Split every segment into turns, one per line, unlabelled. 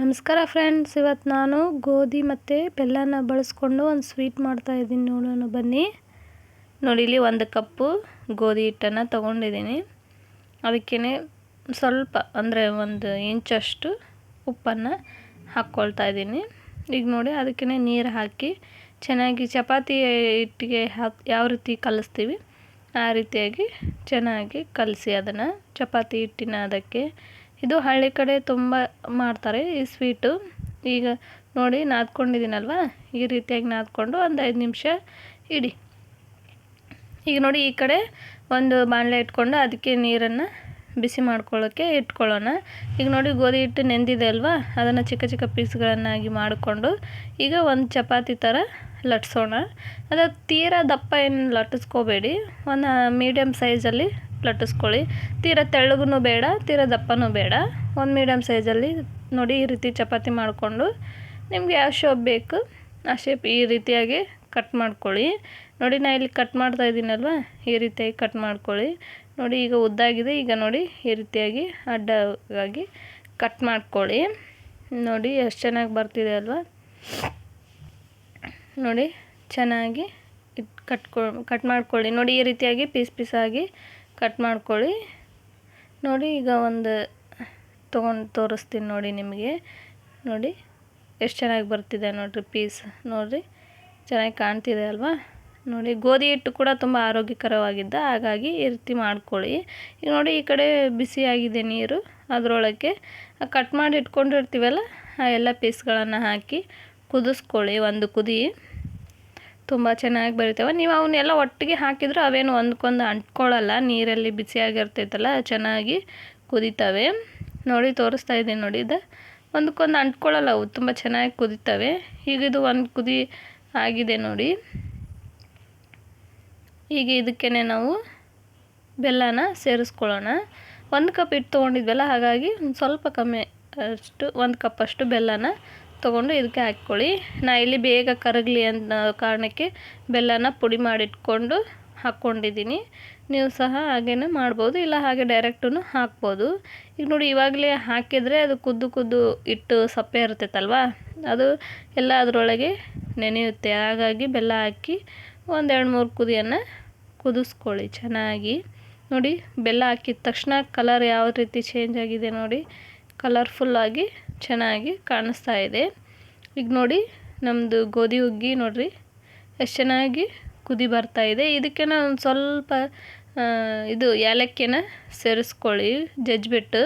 ನಮಸ್ಕಾರ ಫ್ರೆಂಡ್ಸ್ ಇವತ್ತು ನಾನು ಗೋಧಿ ಮತ್ತು ಬೆಲ್ಲನ ಬಳಸ್ಕೊಂಡು ಒಂದು ಸ್ವೀಟ್ ಮಾಡ್ತಾ ಇದ್ದೀನಿ ನೋಡೋಣ, ಬನ್ನಿ. ನೋಡಿ, ಇಲ್ಲಿ ಒಂದು ಕಪ್ಪು ಗೋಧಿ ಹಿಟ್ಟನ್ನು ತೊಗೊಂಡಿದ್ದೀನಿ. ಅದಕ್ಕೇ ಸ್ವಲ್ಪ, ಅಂದರೆ ಒಂದು ಇಂಚಷ್ಟು ಉಪ್ಪನ್ನು ಹಾಕ್ಕೊಳ್ತಾ ಇದ್ದೀನಿ. ಈಗ ನೋಡಿ ಅದಕ್ಕೇ ನೀರು ಹಾಕಿ ಚೆನ್ನಾಗಿ ಚಪಾತಿ ಹಿಟ್ಟಿಗೆ ಯಾವ ರೀತಿ ಕಲಿಸ್ತೀವಿ, ಆ ರೀತಿಯಾಗಿ ಚೆನ್ನಾಗಿ ಕಲಸಿ ಅದನ್ನು. ಚಪಾತಿ ಹಿಟ್ಟಿನ ಅದಕ್ಕೆ ಇದು ಹಳ್ಳಿ ಕಡೆ ತುಂಬ ಮಾಡ್ತಾರೆ ಈ ಸ್ವೀಟು ಈಗ ನೋಡಿ ನಾದ್ಕೊಂಡಿದ್ದೀನಲ್ವ? ಈ ರೀತಿಯಾಗಿ ನಾದ್ಕೊಂಡು ಒಂದು ಐದು ನಿಮಿಷ ಇಡಿ. ಈಗ ನೋಡಿ ಈ ಕಡೆ ಒಂದು ಬಾಣಲೆ ಇಟ್ಕೊಂಡು ಅದಕ್ಕೆ ನೀರನ್ನು ಬಿಸಿ ಮಾಡ್ಕೊಳ್ಳೋಕ್ಕೆ ಇಟ್ಕೊಳ್ಳೋಣ. ಈಗ ನೋಡಿ ಗೋಧಿ ಹಿಟ್ಟು ನೆಂದಿದೆ ಅಲ್ವಾ? ಅದನ್ನು ಚಿಕ್ಕ ಚಿಕ್ಕ ಪೀಸ್ಗಳನ್ನಾಗಿ ಮಾಡಿಕೊಂಡು ಈಗ ಒಂದು ಚಪಾತಿ ಥರ ಲಟ್ಸೋಣ. ಅದು ತೀರಾ ದಪ್ಪ ಏನು ಲಟ್ಟಿಸ್ಕೋಬೇಡಿ ಒಂದು ಮೀಡಿಯಮ್ ಸೈಜಲ್ಲಿ ಲಟ್ಟಿಸ್ಕೊಳ್ಳಿ. ತೀರ ತೆಳ್ಳಗೂ ಬೇಡ, ತೀರ ದಪ್ಪನೂ ಬೇಡ. ಒಂದು ಮೀಡಿಯಮ್ ಸೈಜಲ್ಲಿ ನೋಡಿ ಈ ರೀತಿ ಚಪಾತಿ ಮಾಡಿಕೊಂಡು ನಿಮಗೆ ಯಾವ ಶೇಪ್ ಬೇಕು, ಆ ಶೇಪ್ ಈ ರೀತಿಯಾಗಿ ಕಟ್ ಮಾಡ್ಕೊಳ್ಳಿ. ನೋಡಿ ನಾ ಇಲ್ಲಿ ಕಟ್ ಮಾಡ್ತಾ ಇದ್ದೀನಲ್ವ? ಈ ರೀತಿಯಾಗಿ ಕಟ್ ಮಾಡ್ಕೊಳ್ಳಿ. ನೋಡಿ ಈಗ ಉದ್ದಾಗಿದೆ, ಈಗ ನೋಡಿ ಈ ರೀತಿಯಾಗಿ ಅಡ್ಡವಾಗಿ ಕಟ್ ಮಾಡ್ಕೊಳ್ಳಿ. ನೋಡಿ ಎಷ್ಟು ಚೆನ್ನಾಗಿ ಬರ್ತಿದೆ ಅಲ್ವಾ? ನೋಡಿ ಚೆನ್ನಾಗಿ ಕಟ್ಕೊ ಕಟ್ ಮಾಡ್ಕೊಳ್ಳಿ. ನೋಡಿ ಈ ರೀತಿಯಾಗಿ ಪೀಸ್ ಪೀಸಾಗಿ ಕಟ್ ಮಾಡ್ಕೊಳ್ಳಿ. ನೋಡಿ, ಈಗ ಒಂದು ತೊಗೊಂಡು ತೋರಿಸ್ತೀನಿ ನೋಡಿ ನಿಮಗೆ. ನೋಡಿ, ಎಷ್ಟು ಚೆನ್ನಾಗಿ ಬರ್ತಿದೆ ನೋಡಿರಿ ಪೀಸ್. ನೋಡಿರಿ, ಚೆನ್ನಾಗಿ ಕಾಣ್ತಿದೆ ಅಲ್ವಾ? ನೋಡಿ, ಗೋಧಿ ಹಿಟ್ಟು ಕೂಡ ತುಂಬ ಆರೋಗ್ಯಕರವಾಗಿದ್ದ, ಹಾಗಾಗಿ ಈ ರೀತಿ ಮಾಡ್ಕೊಳ್ಳಿ. ಈಗ ನೋಡಿ, ಈ ಕಡೆ ಬಿಸಿಯಾಗಿದೆ ನೀರು. ಅದರೊಳಗೆ ಕಟ್ ಮಾಡಿ ಇಟ್ಕೊಂಡಿರ್ತೀವಲ್ಲ, ಆ ಎಲ್ಲ ಪೀಸ್ಗಳನ್ನು ಹಾಕಿ ಕುದಿಸ್ಕೊಳ್ಳಿ ಒಂದು ಕುದಿ. ತುಂಬ ಚೆನ್ನಾಗಿ ಬರಿತಾವೆ. ನೀವು ಅವನ್ನೆಲ್ಲ ಒಟ್ಟಿಗೆ ಹಾಕಿದರೂ ಅವೇನು ಒಂದ್ಕೊಂದು ಅಂಟ್ಕೊಳ್ಳಲ್ಲ, ನೀರಲ್ಲಿ ಬಿಸಿಯಾಗಿರ್ತೈತಲ್ಲ, ಚೆನ್ನಾಗಿ ಕುದಿತವೆ. ನೋಡಿ, ತೋರಿಸ್ತಾ ಇದ್ದೀನಿ ನೋಡಿ, ಇದು ಒಂದಕ್ಕೊಂದು ಅಂಟ್ಕೊಳ್ಳಲ್ಲ, ಅವು ತುಂಬ ಚೆನ್ನಾಗಿ ಕುದಿತವೆ. ಈಗ ಇದು ಒಂದು ಕುದಿ ಆಗಿದೆ ನೋಡಿ. ಈಗ ಇದಕ್ಕೇ ನಾವು ಬೆಲ್ಲನ ಸೇರಿಸ್ಕೊಳ್ಳೋಣ. ಒಂದು ಕಪ್ ಇಟ್ಟು ತೊಗೊಂಡಿದ್ವಲ್ಲ, ಹಾಗಾಗಿ ಸ್ವಲ್ಪ ಕಮ್ಮಿ ಅಷ್ಟು, ಒಂದು ಕಪ್ಪಷ್ಟು ಬೆಲ್ಲನ ತೊಗೊಂಡು ಇದಕ್ಕೆ ಹಾಕ್ಕೊಳ್ಳಿ. ನಾ ಇಲ್ಲಿ ಬೇಗ ಕರಗಲಿ ಅನ್ನೋ ಕಾರಣಕ್ಕೆ ಬೆಲ್ಲನ ಪುಡಿ ಮಾಡಿಟ್ಕೊಂಡು ಹಾಕ್ಕೊಂಡಿದ್ದೀನಿ. ನೀವು ಸಹ ಹಾಗೇ ಮಾಡ್ಬೋದು, ಇಲ್ಲ ಹಾಗೆ ಡೈರೆಕ್ಟೂ ಹಾಕ್ಬೋದು. ಈಗ ನೋಡಿ, ಇವಾಗಲೇ ಹಾಕಿದರೆ ಅದು ಕುದ್ದು ಕುದ್ದು ಇಟ್ಟು ಸಪ್ಪೆ ಇರ್ತೈತಲ್ವ ಅದು ಎಲ್ಲ ಅದರೊಳಗೆ ನೆನೆಯುತ್ತೆ. ಹಾಗಾಗಿ ಬೆಲ್ಲ ಹಾಕಿ ಒಂದೆರಡು ಮೂರು ಕುದಿಯನ್ನು ಕುದಿಸ್ಕೊಳ್ಳಿ ಚೆನ್ನಾಗಿ. ನೋಡಿ, ಬೆಲ್ಲ ಹಾಕಿದ ತಕ್ಷಣ ಕಲರ್ ಯಾವ ರೀತಿ ಚೇಂಜ್ ಆಗಿದೆ ನೋಡಿ. ಕಲರ್ಫುಲ್ಲಾಗಿ ಚೆನ್ನಾಗಿ ಕಾಣಿಸ್ತಾ ಇದೆ. ಈಗ ನೋಡಿ ನಮ್ಮದು ಗೋಧಿ ಹುಗ್ಗಿ ನೋಡಿರಿ, ಎಷ್ಟು ಚೆನ್ನಾಗಿ ಕುದಿ ಬರ್ತಾ ಇದೆ. ಇದಕ್ಕೆ ಒಂದು ಸ್ವಲ್ಪ ಇದು ಏಲಕ್ಕಿನ ಸೇರಿಸ್ಕೊಳ್ಳಿ ಜಜ್ಜಿಬಿಟ್ಟು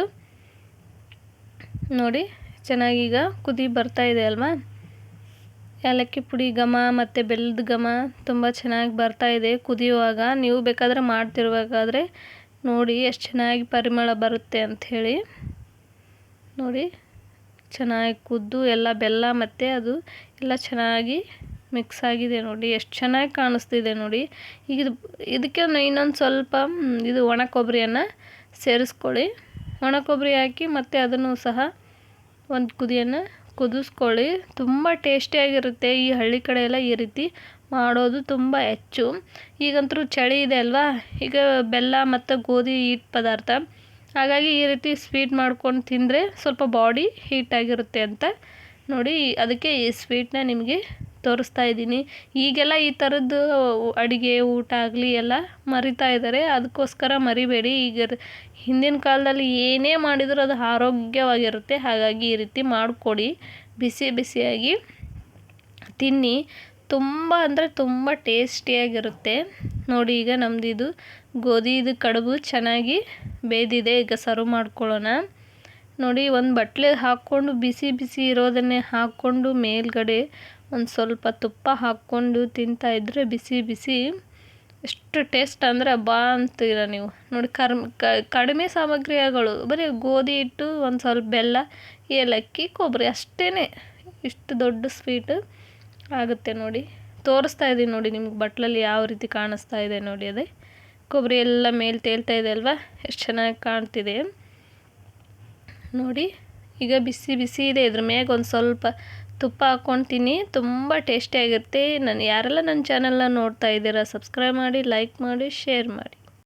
ನೋಡಿ ಚೆನ್ನಾಗೀಗ ಕುದಿ ಬರ್ತಾ ಇದೆ ಅಲ್ವಾ? ಏಲಕ್ಕಿ ಪುಡಿ ಘಮ ಮತ್ತು ಬೆಲ್ಲದ ಘಮ ತುಂಬ ಚೆನ್ನಾಗಿ ಬರ್ತಾ ಇದೆ ಕುದಿಯುವಾಗ. ನೀವು ಬೇಕಾದರೆ ಮಾಡ್ತಿರ್ಬೇಕಾದ್ರೆ ನೋಡಿ ಎಷ್ಟು ಚೆನ್ನಾಗಿ ಪರಿಮಳ ಬರುತ್ತೆ ಅಂಥೇಳಿ ನೋಡಿ ಚೆನ್ನಾಗಿ ಕುದ್ದು ಎಲ್ಲ ಬೆಲ್ಲ ಮತ್ತು ಅದು ಎಲ್ಲ ಚೆನ್ನಾಗಿ ಮಿಕ್ಸ್ ಆಗಿದೆ ನೋಡಿ. ಎಷ್ಟು ಚೆನ್ನಾಗಿ ಕಾಣಿಸ್ತಿದೆ ನೋಡಿ. ಈಗ ಇದು, ಇದಕ್ಕೆ ಇನ್ನೊಂದು ಸ್ವಲ್ಪ ಇದು ಒಣ ಕೊಬ್ಬರಿಯನ್ನು ಸೇರಿಸ್ಕೊಳ್ಳಿ. ಒಣ ಕೊಬ್ಬರಿ ಹಾಕಿ ಮತ್ತು ಅದನ್ನು ಸಹ ಒಂದು ಕುದಿಯನ್ನು ಕುದಿಸ್ಕೊಳ್ಳಿ. ತುಂಬ ಟೇಸ್ಟಿಯಾಗಿರುತ್ತೆ ಈ ಹಳ್ಳಿ ಕಡೆ ಎಲ್ಲ ಈ ರೀತಿ ಮಾಡೋದು ತುಂಬ ಹೆಚ್ಚು. ಈಗಂತೂ ಚಳಿ ಇದೆ ಅಲ್ವಾ? ಈಗ ಬೆಲ್ಲ ಮತ್ತು ಗೋಧಿ ಹಿಟ್ಟು ಪದಾರ್ಥ ಹಾಗಾಗಿ ಈ ರೀತಿ ಸ್ವೀಟ್ ಮಾಡ್ಕೊಂಡು ತಿಂದರೆ ಸ್ವಲ್ಪ ಬಾಡಿ ಹೀಟಾಗಿರುತ್ತೆ ಅಂತ ನೋಡಿ ಅದಕ್ಕೆ ಈ ಸ್ವೀಟ್ನ ನಿಮಗೆ ತೋರಿಸ್ತಾ ಇದ್ದೀನಿ. ಈಗೆಲ್ಲ ಈ ಥರದ್ದು ಅಡುಗೆ, ಊಟ ಆಗಲಿ ಎಲ್ಲ ಮರಿತಾ ಇದ್ದಾರೆ. ಅದಕ್ಕೋಸ್ಕರ ಮರಿಬೇಡಿ. ಈಗ ಹಿಂದಿನ ಕಾಲದಲ್ಲಿ ಏನೇ ಮಾಡಿದರೂ ಅದು ಆರೋಗ್ಯವಾಗಿರುತ್ತೆ. ಹಾಗಾಗಿ ಈ ರೀತಿ ಮಾಡಿಕೊಡಿ. ಬಿಸಿ ಬಿಸಿಯಾಗಿ ತಿನ್ನಿ. ತುಂಬ ಅಂದರೆ ತುಂಬ ಟೇಸ್ಟಿಯಾಗಿರುತ್ತೆ. ನೋಡಿ ಈಗ ನಮ್ಮದು ಇದು ಗೋಧಿದು ಕಡುಬು ಚೆನ್ನಾಗಿ ಬೇಯ್ದಿದೆ ಈಗ ಸರ್ವ್ ಮಾಡ್ಕೊಳ್ಳೋಣ. ನೋಡಿ ಒಂದು ಬಟ್ಲೆ ಹಾಕ್ಕೊಂಡು ಬಿಸಿ ಬಿಸಿ ಇರೋದನ್ನೇ ಹಾಕ್ಕೊಂಡು ಮೇಲ್ಗಡೆ ಒಂದು ಸ್ವಲ್ಪ ತುಪ್ಪ ಹಾಕ್ಕೊಂಡು ತಿಂತಾಯಿದ್ರೆ ಬಿಸಿ ಬಿಸಿ ಎಷ್ಟು ಟೇಸ್ಟ್ ಅಂದರೆ ಬಾ ಅಂತೀರ ನೀವು. ನೋಡಿ ಕರ್ಮ್ ಕಡಿಮೆ ಸಾಮಗ್ರಿಗಳು, ಬರೀ ಗೋಧಿ ಹಿಟ್ಟು, ಒಂದು ಸ್ವಲ್ಪ ಬೆಲ್ಲ, ಏಲಕ್ಕಿ, ಕೊಬ್ಬರಿ ಅಷ್ಟೇ ಇಷ್ಟು ದೊಡ್ಡ ಸ್ವೀಟು. ಆಗುತ್ತೆ ನೋಡಿ. ತೋರಿಸ್ತಾ ಇದ್ದೀನಿ ನೋಡಿ ನಿಮ್ಗೆ ಬಟ್ಲಲ್ಲಿ ಯಾವ ರೀತಿ ಕಾಣಿಸ್ತಾ ಇದೆ ನೋಡಿ ಅದೇ. ಕೊಬ್ಬರಿ ಎಲ್ಲ ಮೇಲೆ ತೇಲ್ತಾ ಇದೆ ಅಲ್ವಾ? ಎಷ್ಟು ಚೆನ್ನಾಗಿ ಕಾಣ್ತಿದೆ. ನೋಡಿ, ಈಗ ಬಿಸಿ ಬಿಸಿ ಇದೆ. ಇದ್ರ ಮ್ಯಾಗ ಒಂದು ಸ್ವಲ್ಪ ತುಪ್ಪ ಹಾಕ್ಕೊಂಡು ತಿನ್ನಿ ತುಂಬ ಟೇಸ್ಟಿಯಾಗಿರುತ್ತೆ ನಾನು ಯಾರೆಲ್ಲ ನನ್ನ ಚಾನಲ್ನ ನೋಡ್ತಾ ಇದ್ದೀರಾ, ಸಬ್ಸ್ಕ್ರೈಬ್ ಮಾಡಿ, ಲೈಕ್ ಮಾಡಿ, ಶೇರ್ ಮಾಡಿ.